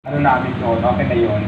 ano namin doon, okay na yun.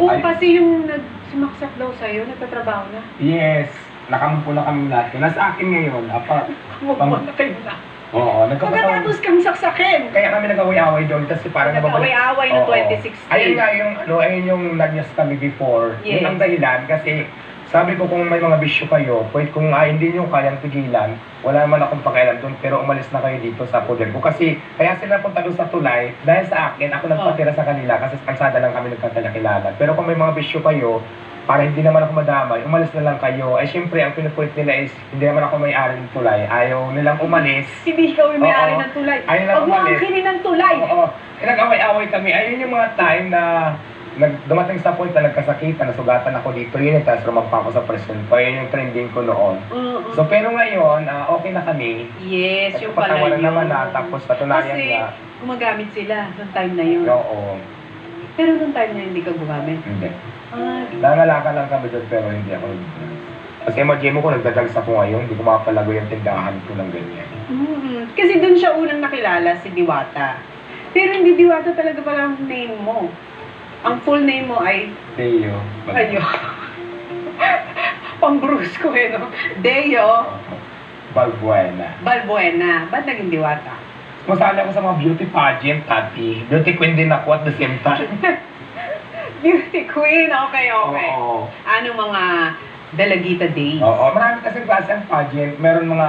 Oo, Ay- kasi yung nag sumaksak daw sa'yo, nagtatrabaho na. Yes, nakampo na kami lahat. Nasa akin ngayon, apa, Kumukha na kayo na. oo, nagkakataon. Pagkatapos kang saksakin. Kaya kami nag-away-away doon kasi parang Nag-away-away ng Oo. 2016. Ayun nga yung, ano, ayun yung nag-yes kami before. Yes. Yun ang dahilan kasi sabi ko kung may mga bisyo kayo, pwede kung ah, hindi nyo kayang tigilan, wala naman akong pakialam doon, pero umalis na kayo dito sa poder ko. Kasi kaya sila punta doon sa tulay, dahil sa akin, ako nagpatira sa kanila kasi sa kalsada lang kami nagkakilala. Pero kung may mga bisyo kayo, para hindi naman ako madamay, umalis na lang kayo. Ay syempre, ang pinupulit nila is, hindi naman ako may-ari ng tulay. Ayaw nilang umalis. Hindi ikaw yung may-ari Oo. ng tulay. Ayun lang Huwag mo umalis. angkinin ng tulay. Oo. Eh, nag-away-away kami. Ayun yung mga time na nag, dumating sa point na nagkasakitan, nasugatan ako dito yun, tapos rumampa ako sa prison. So, ayun yung trending ko noon. Mm-mm. So, pero ngayon, ah, okay na kami. yes, yung pala Nagpatawanan yun. naman na, tapos patunayan Kasi na. gumagamit sila noong time na yun. Oo. Pero noong time na yun, hindi ka gumamit. Hindi. Ah, Nangalaka lang kami doon, pero hindi ako Kasi imagine mo kung nagdadags ako ngayon, hindi ko makapalago yung tindahan ko ng ganyan. mm, kasi doon siya unang nakilala si Diwata. Pero hindi Diwata talaga pala ang name mo. Ang full name mo ay Teo. Ayo. Pang Bruce ko eh, no? Deo Balbuena. Balbuena. Ba't naging diwata? Masali ako sa mga beauty pageant, tati. Beauty queen din ako at the same time. Beauty queen. Okay, okay. Oo. Ano mga Dalagita Day? Oo, marami kasi klase ang pageant. Meron mga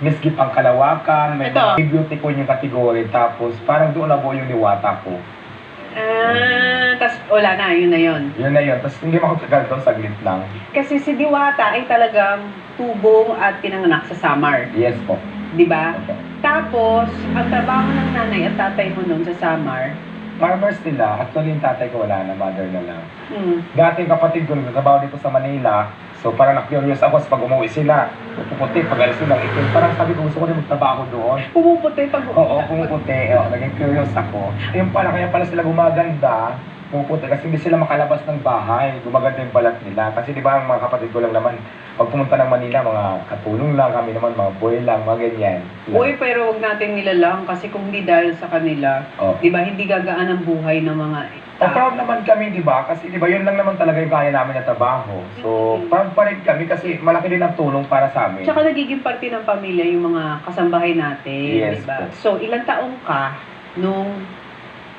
Miss Gift ang Kalawakan, may Ito. mga beauty ko yung kategory, tapos parang doon na po yung diwata ko. Ah, tas wala na, yun na yun. Yun na yun. Tapos hindi mo ako tagal doon, saglit lang. Kasi si Diwata ay talagang tubong at pinanganak sa Samar. Yes po. Di ba? Okay. Tapos, ang trabaho ng nanay at tatay mo noon sa Samar, Farmers sila, actually yung tatay ko wala na, mother na lang. hmm, Dati yung kapatid ko nagtatrabaho dito sa Manila, so parang na-curious ako sa pag umuwi sila. Puputi, pag alis silang itim. Parang sabi ko, gusto ko rin magtrabaho doon. pumuputi pag Oo, pumuputi. Oo, naging curious ako. Yung pala, kaya pala sila gumaganda, pumuputi kasi hindi sila makalabas ng bahay. Gumaganda yung balat nila. Kasi di ba ang mga kapatid ko lang naman, pag pumunta ng Manila, mga katulong lang kami naman, mga boy lang, mga ganyan. Uy, pero wag natin nilalang kasi kung hindi dahil sa kanila, Oh. di ba, hindi gagaan ang buhay ng mga O proud naman kami, di ba? Kasi di ba, yun lang naman talaga yung kaya namin na trabaho. So, proud pa rin kami kasi malaki din ang tulong para sa amin. Tsaka nagiging parte ng pamilya yung mga kasambahay natin, Yes di ba? So, ilang taong ka nung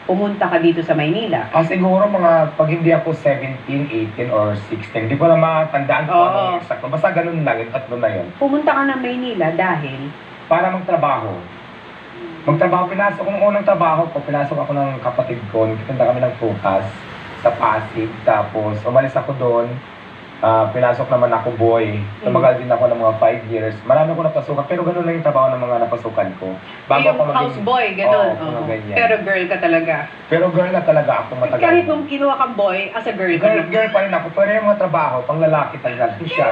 pumunta ka dito sa Maynila? Ah, siguro mga pag hindi ako 17, 18, or 16, di ko na matandaan kung Oo. ano yung exact. Basta ganun lang, yung tatlo na yun. Pumunta ka ng Maynila dahil Para magtrabaho. Magtrabaho, pinasok kong unang trabaho ko, pinasok ako ng kapatid ko, nagtitinda kami ng prutas sa Pasig, tapos umalis ako doon, Ah, pinasok naman ako boy. Tumagal din ako ng mga 5 years. Marami ako napasukan, pero ganun lang yung trabaho ng mga napasukan ko. Bago yung ako maging... houseboy, gano'n. Oo, Oo. ganyan. Pero girl ka talaga. Pero girl na talaga ako matagal. Kahit nung kinuha kang boy, as a girl ka Girl, na. girl pa rin ako, pero yung mga trabaho, pang lalaki talaga. Siya.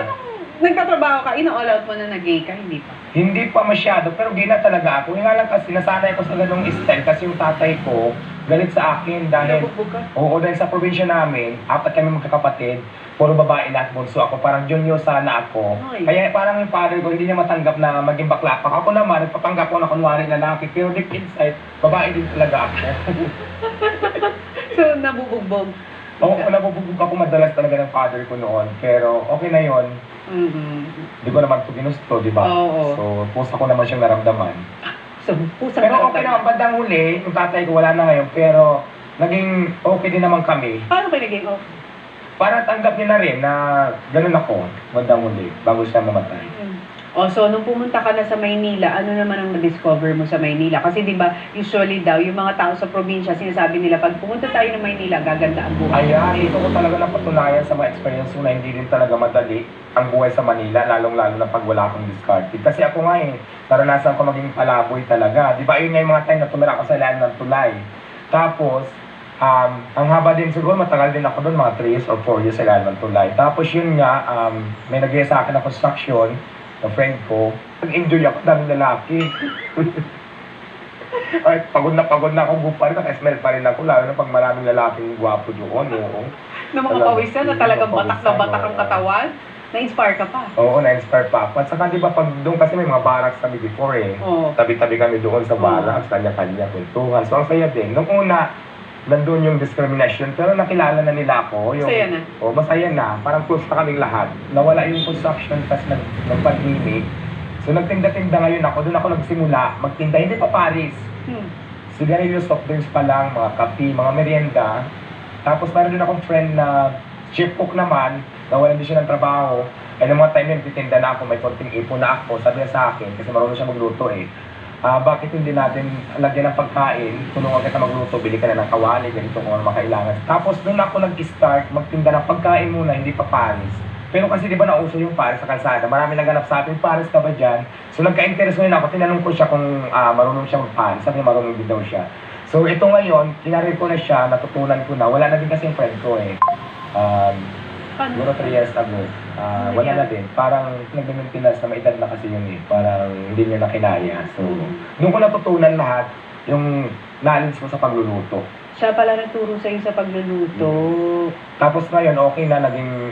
Nagtatrabaho ka, ina-all out mo na na-gay ka, hindi pa. Hindi pa masyado, pero gay na talaga ako. Yung nga lang kasi nasanay ko sa ganung style kasi yung tatay ko galit sa akin dahil. Oo, dahil sa probinsya namin, apat kami magkakapatid, puro babae lahat bunso ako, parang junior sana ako. Ay. Kaya parang yung father ko hindi niya matanggap na maging bakla pa. Ako naman, nagpapanggap ko na kunwari lalaki, pero deep inside, babae din talaga ako. So, nabubugbog. Oo, nabubugog ako madalas talaga ng father ko noon, pero okay na yon Mhm. Di ko naman ito ginusto, di ba? Oo. So, pusa ko naman siyang naramdaman. So, pusang Pero okay naman, bandang huli, yung tatay ko wala na ngayon, pero naging okay din naman kami. Paano kayo naging off? Para tanggap niya na rin na ganun ako, bandang huli, bago siya mamatay. Oh, so nung pumunta ka na sa Maynila, ano naman ang na-discover mo sa Maynila? Kasi 'di ba, usually daw yung mga tao sa probinsya sinasabi nila pag pumunta tayo ng Maynila, gaganda ang buhay. Ayan, ito ko talaga napatunayan sa mga experience ko na hindi din talaga madali ang buhay sa Manila, lalong-lalo na pag wala akong discarded. Kasi ako nga eh, naranasan ko maging palaboy talaga. Di ba, yun nga yung mga time na tumira ako sa ilalim ng tulay. Tapos, um, ang haba din siguro, matagal din ako doon, mga 3 years or 4 years sa ilalim ng tulay. Tapos yun nga, um, may nag sa akin na construction, na friend ko, nag-enjoy ako, daming lalaki. Ay, pagod na pagod na ako, gupa rin, naka-smell pa rin ako, lalo na pag maraming lalaking gwapo doon, oo. Na mga pawisan na talagang batak na batak ang katawan, na-inspire ka pa. Oo, na-inspire pa ako. At saka di ba, pag doon kasi may mga barracks kami before eh. Oo. Tabi-tabi kami doon sa barracks, kanya-kanya, kwentuhan. So, ang saya din. Nung una, nandun yung discrimination. Pero nakilala na nila ako. Yung, Masaya na. O, masaya na. Parang close na kaming lahat. Nawala yung construction tapos nag, nag-pandemic. So nagtinda-tinda ngayon ako. Doon ako nagsimula magtinda. Hindi pa Paris. Hmm. Sigarilyo, soft drinks pa lang, mga kape, mga merienda. Tapos meron din akong friend na chef cook naman, nawalan din siya ng trabaho. Eh, nung mga time yun, titinda na ako, may konting ipon na ako. Sabi niya sa akin, kasi marunong siya magluto eh. Ah, bakit hindi natin lagyan ng pagkain, tulungan kita magluto, bili ka na ng kawali, ganito kung ano makailangan. Tapos doon ako nag-start magtinda ng pagkain muna, hindi pa Paris. Pero kasi di ba nauso yung Paris sa kalsada, marami naghanap sa akin, Paris ka ba dyan? So nagka-interest ngayon ako, tinanong ko siya kung ah, marunong siya mag-Paris, sabi niya marunong din daw siya. So ito ngayon, kinarir ko na siya, natutunan ko na, wala na din kasi yung friend ko eh. Um, Paano? siguro 3 years ago, Ano wala na din. Parang nagme-maintenance na may edad na kasi yun eh. Parang hindi niya na kinaya. So, doon ko natutunan lahat yung knowledge ko sa pagluluto. Siya pala nagturo sa'yo sa pagluluto. Tapos ngayon, okay na, naging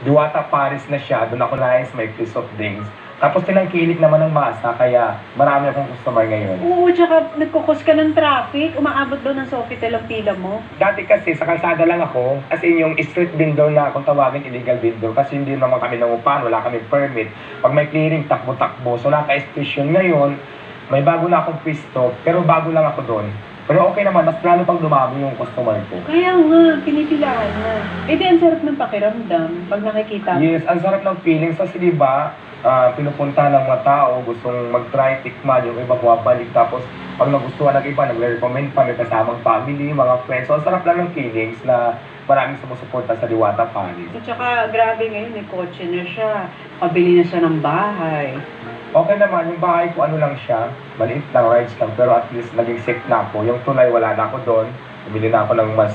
Diwata Paris na siya. Doon ako nais may piece of drinks. Tapos tinangkilik naman ng masa, kaya marami akong customer ngayon. Oo, tsaka nagkukos ka ng traffic. Umaabot daw ng Sofitel ang pila mo. Dati kasi sa kalsada lang ako, as in yung street vendor na kung tawagin illegal vendor kasi hindi naman kami nangupahan, wala kami permit. Pag may clearing, takbo-takbo. So naka-station ngayon, may bago na akong pisto, pero bago lang ako doon. Pero okay naman, mas lalo pang dumami yung customer ko. Kaya nga, pinipilaan na. Eh di, ang sarap ng pakiramdam pag nakikita mo. Yes, ang sarap ng feelings kasi di ba, ah, pinupunta ng mga tao, gustong mag-try, tikman, yung iba bumabalik, tapos pag nagustuhan ng iba, nagre-recommend pa, may kasamang family, mga friends. So, ang sarap lang ng feelings na maraming sumusuporta sa Diwata Paris. At saka, grabe ngayon, may kotse na siya. Pabili na siya ng bahay. Okay naman, yung bahay ko ano lang siya, maliit lang, rides lang, pero at least naging safe na ako. Yung tulay, wala na ako doon. Bumili na ako ng mas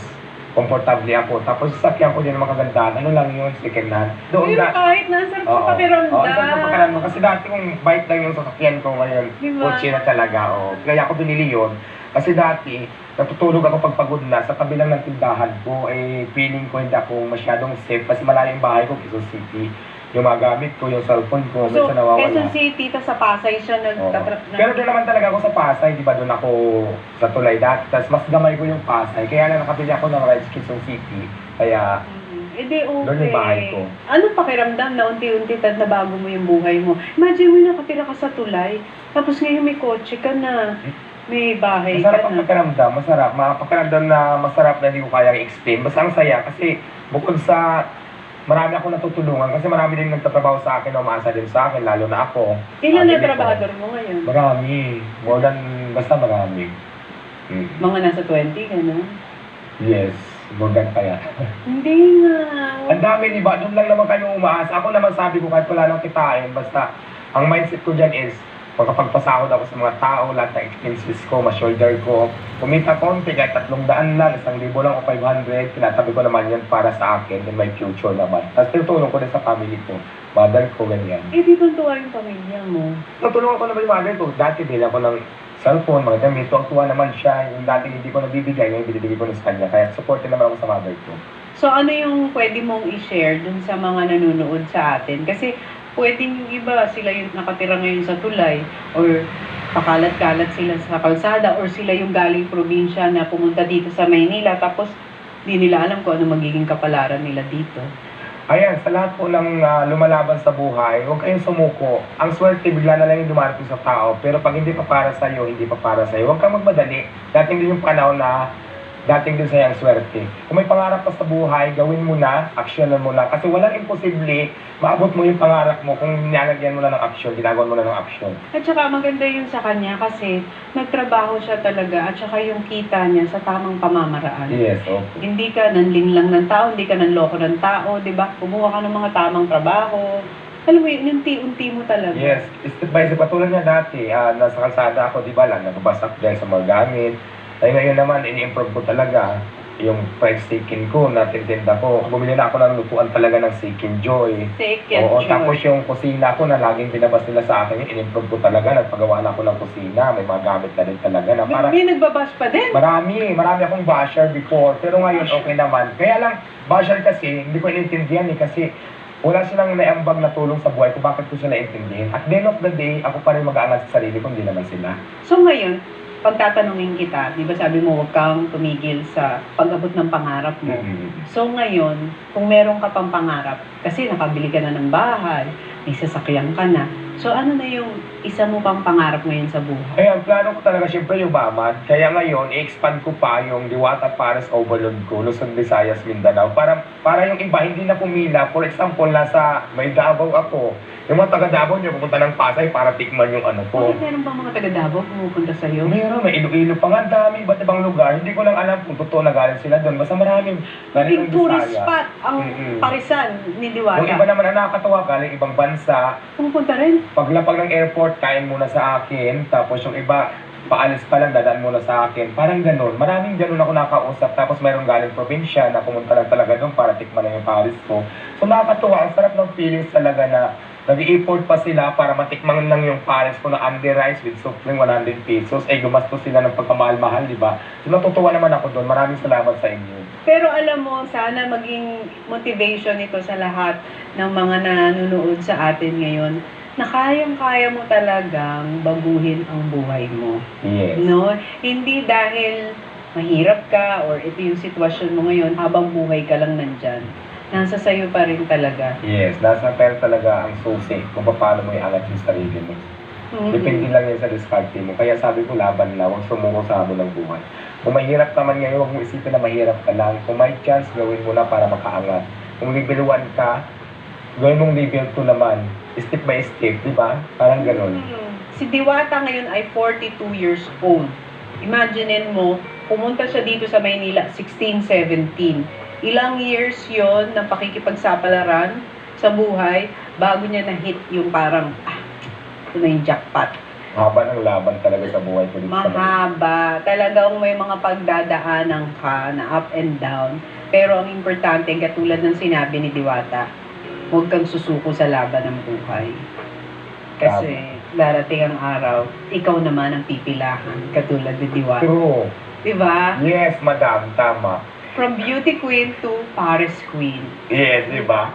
komportable ako. Tapos sasakyan ko din ng mga gandaan. Ano lang yun, hand. Doon Pero na, kahit na, ang sarap sa Oo. pakiramdam. Oo, saan ka pakiramdam? Kasi dati kung bike lang yung sasakyan ko ngayon, Diba? kotse na talaga. Oh. Kaya ako binili yun. Kasi dati, natutulog ako pag pagod na sa kabilang ng tindahan ko. Eh, feeling ko hindi ako masyadong safe kasi malayo yung bahay ko, Quezon City. Yung mga gamit ko, yung cellphone ko, So, medyo nawawala. Quezon City, tas sa Pasay siya Oo. nagtatrap na. Pero doon naman talaga ako sa Pasay, di ba doon ako sa tulay dati. Tapos mas gamay ko yung Pasay. Kaya lang nakabili ako ng rides Quezon City. Kaya Mhm. Eh di okay. Doon yung bahay ko. Anong pakiramdam na unti-unti tad nabago mo yung buhay mo? Imagine mo nakatira ka sa tulay, tapos ngayon may kotse ka na, may bahay Masarap ka ang na. pakiramdam, masarap. Makapakiramdam na masarap na hindi ko kaya i-explain. Basta ang saya kasi bukod sa marami ako natutulungan kasi marami din nagtatrabaho sa akin na umaasa din sa akin, lalo na ako. Ilan na trabahador mo ngayon? Marami. More than, basta marami. Mm. Mga nasa 20 ka na? Yes, more than kaya. Hindi nga. Ang dami, di ba? Doon lang naman kayo umaasa. Ako naman sabi ko kahit wala nang kitain, basta ang mindset ko dyan is pagkapagpasahod ako sa mga tao, lahat ng expenses ko, ma-shoulder ko. Kumita konti, kahit tatlong daan lang, isang libo lang o 500, tinatabi ko naman yan para sa akin in my future naman. Tapos tinutulong ko din sa family ko, mother ko, ganyan. Eh di tuntua yung pamilya mo. Tutulungan ko naman yung mother ko. Dati din ako ng cellphone, mga damit, tuwa naman siya. Yung dati hindi ko nabibigay, ngayon binibigay ko na sa kanya. Kaya supportin naman ako sa mother ko. So ano yung pwede mong i-share dun sa mga nanonood sa atin? Kasi pwedeng yung iba sila yung nakatira ngayon sa tulay or pakalat-kalat sila sa kalsada or sila yung galing probinsya na pumunta dito sa Maynila tapos di nila alam kung ano magiging kapalaran nila dito. Ayan, sa lahat po ng ah, lumalaban sa buhay, huwag kayong sumuko. Ang swerte, bigla na lang yung dumarating sa tao. Pero pag hindi pa para sa'yo, hindi pa para sa'yo, huwag kang magmadali. Dating din yung panahon na dating din sa'yo ang swerte. Kung may pangarap ka sa buhay, gawin mo na, aksyonan mo na. Kasi walang imposible, maabot mo yung pangarap mo kung nilalagyan mo na ng aksyon, ginagawa mo na ng aksyon. At saka maganda yun sa kanya kasi nagtrabaho siya talaga at saka yung kita niya sa tamang pamamaraan. Yes, okay. Hindi ka nanling lang ng tao, hindi ka nanloko ng tao, di ba? Kumuha ka ng mga tamang trabaho. Alam mo yun, unti-unti mo talaga. Yes, step by step. Patulad niya dati, ah, nasa kalsada ako, di ba lang, nagbasak dahil sa mga gamit. Ay ngayon naman, ini-improve ko talaga yung fried chicken ko, natintinda ko. Bumili na ako ng lutuan talaga ng chicken joy. Second Oo, choice. tapos yung kusina ko na laging binabas nila sa akin, in-improve ko talaga. Nagpagawa na ako ng kusina, may mga gamit na rin talaga na May, para may nagbabash pa din. Marami, marami akong basher before. Pero ngayon okay naman. Kaya lang, basher kasi, hindi ko inintindihan eh. Kasi wala silang naiambag na tulong sa buhay ko. Bakit ko sila intindihin? At the end of the day, ako pa rin mag-aangat sa sarili ko, hindi naman sila. So ngayon, pagtatanungin kita, di ba sabi mo huwag kang tumigil sa pag-abot ng pangarap mo. Mm-mm. So ngayon, kung meron ka pang pangarap, kasi nakabili ka na ng bahay, may sasakyan ka na, so ano na yung isa mo pang pangarap ngayon sa buhay? Ayan, plano ko talaga syempre yung Baman. Kaya ngayon, i-expand ko pa yung Diwata Paris Overload ko, Luzon, Visayas, Mindanao. Para, para yung iba hindi na pumila. For example, nasa may Davao ako. Yung mga taga Davao nyo, pupunta ng Pasay para tikman yung ano ko. Bakit meron ba mga taga Davao pumupunta sa'yo? Meron, may Iloilo pa nga, dami, iba't ibang lugar. Hindi ko lang alam kung totoo na galing sila doon. Basta maraming galing Big ng tourist spot ang Mm-mm. Parisan ni Yung iba Diwata. naman na nakakatawa, galing ibang bansa, Pumupunta rin. paglapag ng airport, kain muna sa akin. Tapos yung iba, paalis pa lang, dadaan muna sa akin. Parang ganun. Maraming ganun ako nakausap. Tapos mayroong galing probinsya na pumunta lang talaga doon para tikman na yung Paris ko. So nakakatuwa. Ang sarap ng feelings talaga na nag-i-import pa sila para matikman lang yung Paris ko na under rice with ng 100 pesos. Eh, gumastos sila ng pagkamahal-mahal, di ba? So natutuwa naman ako doon. Maraming salamat sa inyo. Pero alam mo, sana maging motivation ito sa lahat ng mga nanonood sa atin ngayon na kayang-kaya mo talagang baguhin ang buhay mo. Yes. No? Hindi dahil mahirap ka or ito yung sitwasyon mo ngayon habang buhay ka lang nandyan. Nasa sayo pa rin talaga. Yes, nasa pera talaga ang susi kung paano mo iangat yung sarili mo. Mhm. Depende lang yan sa diskarte mo. Kaya sabi ko, laban na, huwag sumuko sa hamon ng buhay. Kung mahirap naman ngayon, huwag mo isipin na mahirap ka lang. Kung may chance, gawin mo na para makaangat. Kung 1 ka, mong level 2 naman. Step by step, di ba? Parang ganun. Si Diwata ngayon ay 42 years old. Imaginein mo, pumunta siya dito sa Maynila 16, 17. Ilang years yon ng pakikipagsapalaran sa buhay bago niya na-hit yung parang, ah, ito na yung jackpot. Haba ng laban talaga sa buhay ko. Mahaba. Talagang may mga pagdadaanan ka na up and down. Pero ang importante, katulad ng sinabi ni Diwata, huwag kang susuko sa laban ng buhay. Kasi darating ang araw, ikaw naman ang pipilahan, katulad ni Diwata. True. Diba? Yes, madam. Tama. From beauty queen to Paris queen. Yes, di ba?